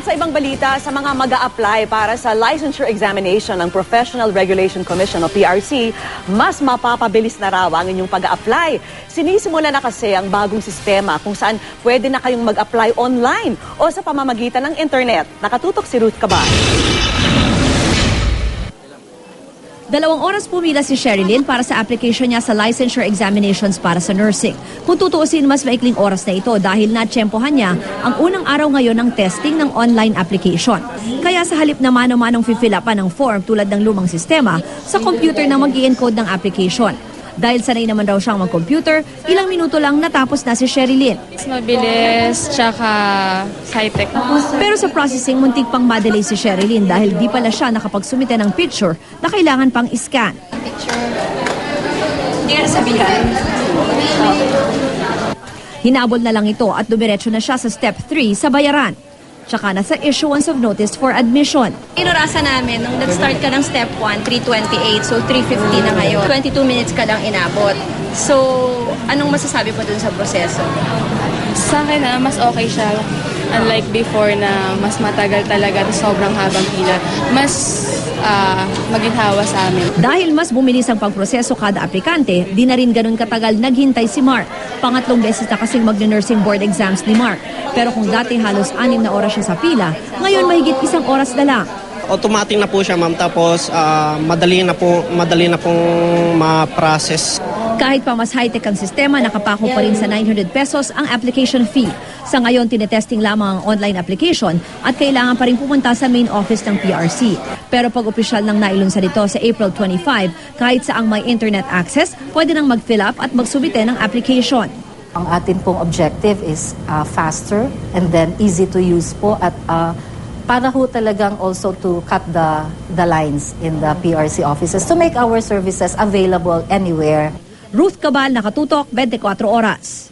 At sa ibang balita, sa mga mag apply para sa licensure examination ng Professional Regulation Commission o PRC, mas mapapabilis na raw ang inyong pag apply Sinisimula na kasi ang bagong sistema kung saan pwede na kayong mag-apply online o sa pamamagitan ng internet. Nakatutok si Ruth Cabal. Dalawang oras pumila si Sherilyn para sa application niya sa licensure examinations para sa nursing. Kung tutuusin, mas maikling oras na ito dahil natsyempohan niya ang unang araw ngayon ng testing ng online application. Kaya sa halip na mano-manong fill upan ng form tulad ng lumang sistema, sa computer na mag encode ng application. Dahil sanay naman raw siyang mag-computer, ilang minuto lang natapos na si Sherilyn. Mas mabilis, tsaka high-tech. Pero sa processing, muntik pang madelay si Sherilyn dahil di pala siya nakapagsumite ng picture na kailangan pang iscan. Hindi ka nasabihan. Hinabol na lang ito at dumiretso na siya sa step 3 sa bayaran. Tsaka na sa issuance of notice for admission. Inurasa namin, nung nag-start ka ng step 1, 328, so 350 na ngayon. 22 minutes ka lang inabot. So, anong masasabi mo dun sa proseso? Sa akin na, mas okay siya. Unlike before na mas matagal talaga, at sobrang habang pila. Mas ah, maginhawa sa amin. Dahil mas bumilis ang pagproseso kada aplikante, di na rin ganun katagal naghintay si Mark. Pangatlong beses na kasing mag-nursing board exams ni Mark. Pero kung dati halos anim na oras siya sa pila, ngayon mahigit isang oras na lang. automatic na po siya ma'am tapos ah, madali na po madali na pong ma-process Kahit pa mas high-tech ang sistema, nakapako pa rin sa 900 pesos ang application fee. Sa ngayon, tinetesting lamang ang online application at kailangan pa rin pumunta sa main office ng PRC. Pero pag opisyal nang nailunsa dito sa April 25, kahit sa ang may internet access, pwede nang mag-fill up at magsubite ng application. Ang atin pong objective is uh, faster and then easy to use po at uh, para ho talagang also to cut the the lines in the PRC offices to make our services available anywhere. Ruth Cabal, Nakatutok, 24 Oras.